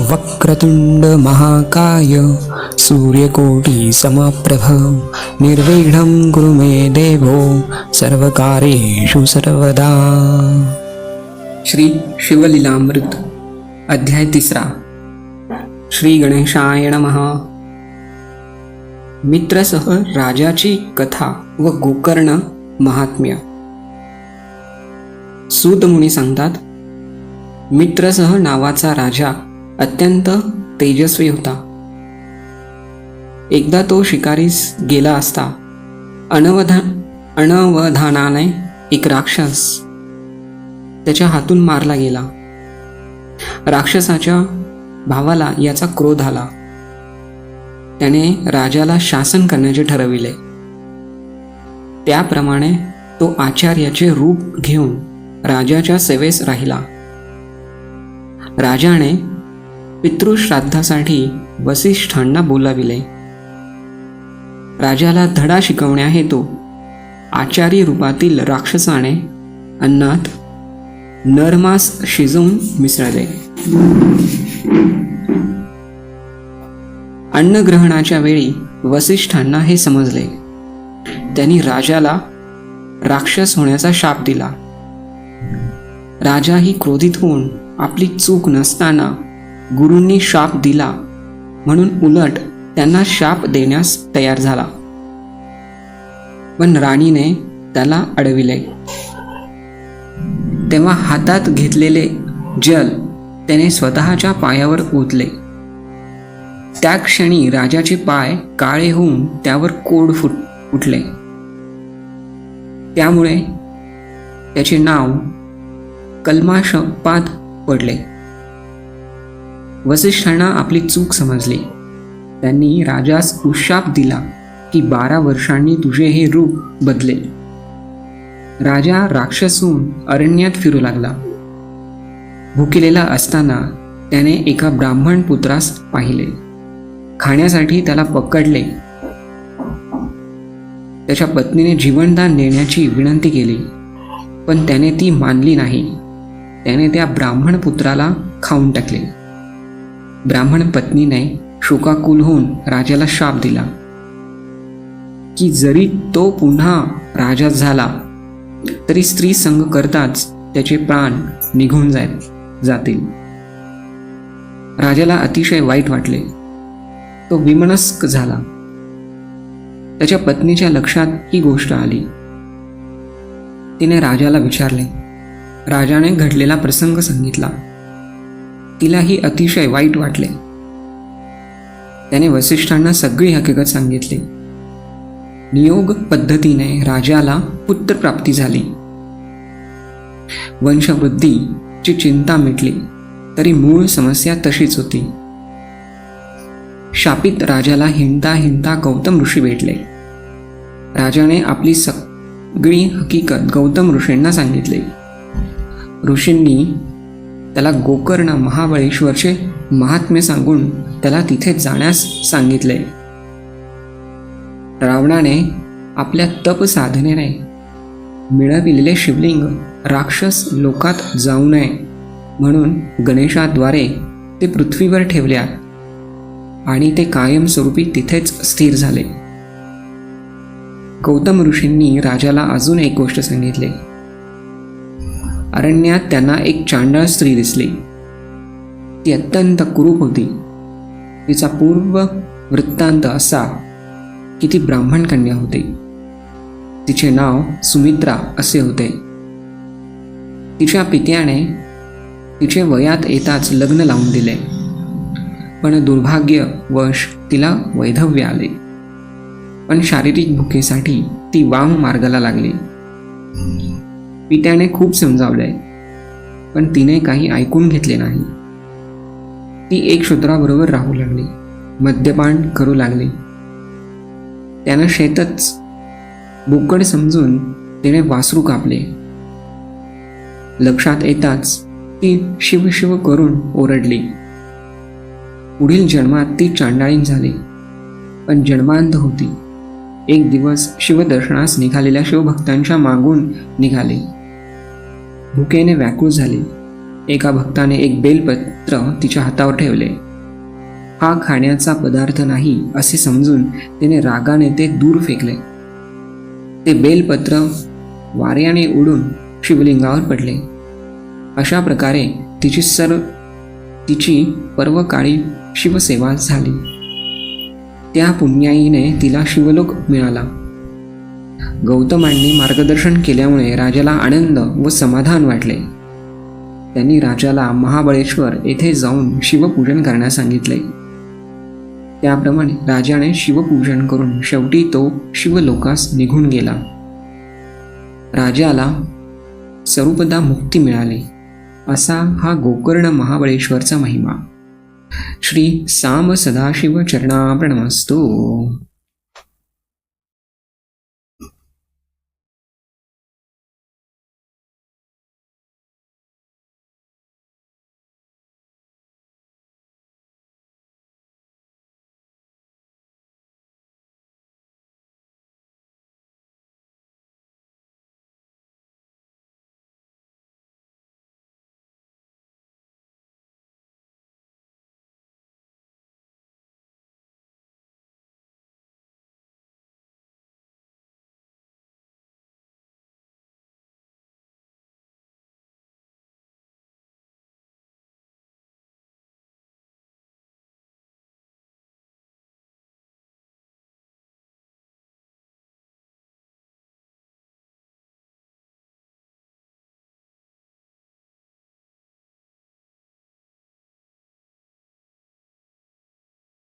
वक्रतुण्ड महाकाय सूर्यकोटि समप्रभ निर्विघ्नं कुरु मे देवो सर्वकारेषु सर्वदा। श्री शिवलीलामृत अध्याय तिसरा। श्री गणेशाय नमः। मित्रसह राजाची कथा व गोकर्ण महात्म्य। सूतमुनी सांगतात मित्रसह नावाचा राजा अत्यंत तेजस्वी होता. एकदा तो शिकारीस गेला असता अनवधा अनवधानाने एक राक्षस त्याच्या हातून मारला गेला. राक्षसाच्या भावाला याचा क्रोध आला. त्याने राजाला शासन करण्याचे ठरविले. त्याप्रमाणे तो आचार्याचे रूप घेऊन राजाच्या सेवेस राहिला. राजाने पितृश्राद्धासाठी वसिष्ठांना बोलाविले. राजाला धडा शिकवण्याहेतू आचारी रूपातील राक्षसाने अन्नात नरमास शिजवून मिसळले. अन्नग्रहणाच्या वेळी वसिष्ठांना हे समजले. त्यांनी राजाला राक्षस होण्याचा शाप दिला. राजाही क्रोधित होऊन आपली चूक नसताना गुरूंनी शाप दिला म्हणून उलट त्यांना शाप देण्यास तयार झाला. पण राणीने त्याला अडविले. तेव्हा हातात घेतलेले जल त्याने स्वतःच्या पायावर ओतले. त्या क्षणी राजाचे पाय काळे होऊन त्यावर कोड फुट उठले त्यामुळे त्याचे नाव कलमाशपात पडले. वसिष्ठांना आपली चूक समजली. त्यांनी राजास उशाप दिला की बारा वर्षांनी तुझे हे रूप बदलेल राजा राक्षस होऊन अरण्यात फिरू लागला. भुकेलेला असताना त्याने एका ब्राह्मण पुत्रास पाहिले. खाण्यासाठी त्याला पकडले. त्याच्या पत्नीने जीवनदान देण्याची विनंती केली पण त्याने ती मानली नाही. त्याने त्या ब्राह्मण पुत्राला खाऊन टाकले. ब्राह्मण पत्नीने शोकाकुल होऊन राजाला शाप दिला. की जरी तो पुन्हा राजा झाला तरी स्त्री संग करताच त्याचे प्राण निघून जाय जातील. राजाला अतिशय वाईट वाटले. तो विमनस्क झाला. त्याच्या पत्नीच्या लक्षात ही गोष्ट आली. तिने राजाला विचारले. राजाने घडलेला प्रसंग सांगितला. तिलाही अतिशय वाईट वाटले. त्याने वसिष्ठांना सगळी हकीकत सांगितली. नियोग पद्धतीने राजाला पुत्रप्राप्ती झाली. वंशवृद्धीची चिंता मिटली तरी मूळ समस्या तशीच होती. शापित राजाला हिंडता हिंडता गौतम ऋषी भेटले. राजाने आपली सगळी हकीकत गौतम ऋषींना सांगितली. ऋषींनी त्याला गोकर्ण महाबळेश्वरचे महात्म्य सांगून त्याला तिथे जाण्यास सांगितले. रावणाने आपल्या तप साधनेने मिळविलेले शिवलिंग राक्षस लोकात जाऊ नये म्हणून गणेशाद्वारे ते पृथ्वीवर ठेवल्या आणि ते कायमस्वरूपी तिथेच स्थिर झाले. गौतम ऋषींनी राजाला अजून एक गोष्ट सांगितली. अरण्यात त्यांना एक चांडाळ स्त्री दिसली. ती अत्यंत कुरूप होती. तिचा पूर्व वृत्तांत असा की ती ब्राह्मण कन्या होती. तिचे नाव सुमित्रा असे होते. तिच्या पित्याने तिचे वयात येताच लग्न लावून दिले. पण दुर्भाग्यवश तिला वैधव्य आले. पण शारीरिक भुकेसाठी ती वाम मार्गाला लागली. पित्याने खूप समजावले पण तिने काही ऐकून घेतले नाही. ती एक शूद्राबरोबर राहू लागली. मद्यपान करू लागली. त्यानं शेतच बोकड समजून तिने वासरू कापले. लक्षात येताच ती शिवशिव करून ओरडली. पुढील जन्मात ती चांडाळीन झाली. पण जन्मांत होती. एक दिवस शिवदर्शनास निघालेल्या शिवभक्तांच्या मागून निघाली. भुकेने व्याकुळ झाली. एका भक्ताने एक बेलपत्र तिच्या हातावर ठेवले. हा खाण्याचा पदार्थ नाही असे समजून तिने रागाने ते दूर फेकले. ते बेलपत्र वाऱ्याने उडून शिवलिंगावर पडले. अशा प्रकारे तिची सर्व तिची पर्वकाळी शिवसेवा झाली. त्या पुण्याईने तिला शिवलोक मिळाला. गौतमांनी मार्गदर्शन केल्यामुळे राजाला आनंद व समाधान वाटले. त्यांनी राजाला महाबळेश्वर येथे जाऊन शिवपूजन करण्यास सांगितले. त्याप्रमाणे राजाने शिवपूजन करून शेवटी तो शिवलोकास निघून गेला. राजाला स्वरूपदा मुक्ती मिळाली. असा हा गोकर्ण महाबळेश्वरचा महिमा. श्री साम सदाशिव चरणार्पणमस्तू.